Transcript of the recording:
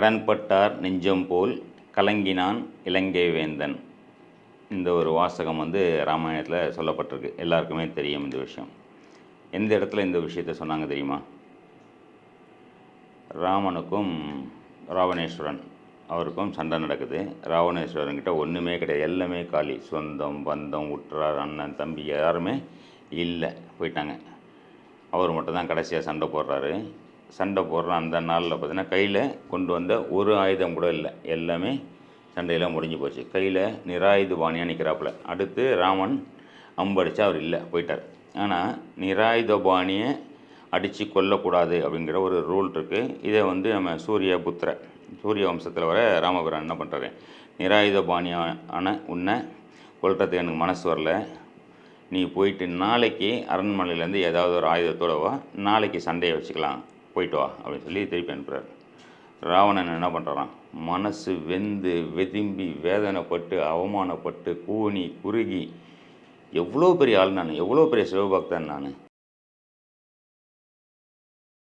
கடன்பட்டார் நெஞ்சம் போல் கலங்கினான் இலங்கை வேந்தன் இந்த ஒரு வாசகம் வந்து ராமாயணத்தில் சொல்லப்பட்டிருக்கு. எல்லாருக்குமே தெரியும் இந்த விஷயம். எந்த இடத்துல இந்த விஷயத்த சொன்னாங்க தெரியுமா? ராமனுக்கும் ராவணேஸ்வரன் அவருக்கும் சண்டை நடக்குது. ராவணேஸ்வரன்கிட்ட ஒன்றுமே கிடையாது. எல்லாமே காலி. சொந்தம் பந்தம் உற்றார் அண்ணன் தம்பி யாருமே இல்லை. போயிட்டாங்க. அவர் மட்டும்தான் கடைசியாக சண்டை போடுறாரு. சண்டை போடுற அந்த நாளில் பார்த்தீங்கன்னா கையில் கொண்டு வந்த ஒரு ஆயுதம் கூட இல்லை. எல்லாமே சண்டையெல்லாம் முடிஞ்சு போச்சு. கையில் நிராயுத பாணியாக நிற்கிறாப்புல. அடுத்து ராமன் அம்படிச்சு அவர் இல்லை போயிட்டார். ஆனால் நிராயுத பாணியை அடித்து கொல்லக்கூடாது அப்படிங்கிற ஒரு ரூல் இருக்குது இதை வந்து நம்ம சூரிய புத்திர சூரிய வம்சத்தில் வர ராமபுரான் என்ன பண்ணுறாரு நிராயுத பாணியான உன்னை கொல்றதுக்கு எனக்கு மனசு வரல. நீ போயிட்டு நாளைக்கு அரண்மனையிலேருந்து ஏதாவது ஒரு ஆயுதத்தோடவா நாளைக்கு சண்டையை வச்சுக்கலாம். போயிட்டு வா அப்படின்னு சொல்லி திருப்பி அனுப்புகிறார் ராவணன் என்ன பண்ணுறான் மனசு வெந்து வெதும்பி வேதனைப்பட்டு அவமானப்பட்டு கூனி குறுகி எவ்வளோ பெரிய ஆள் நான் எவ்வளோ பெரிய சிவபக்தன் நான்.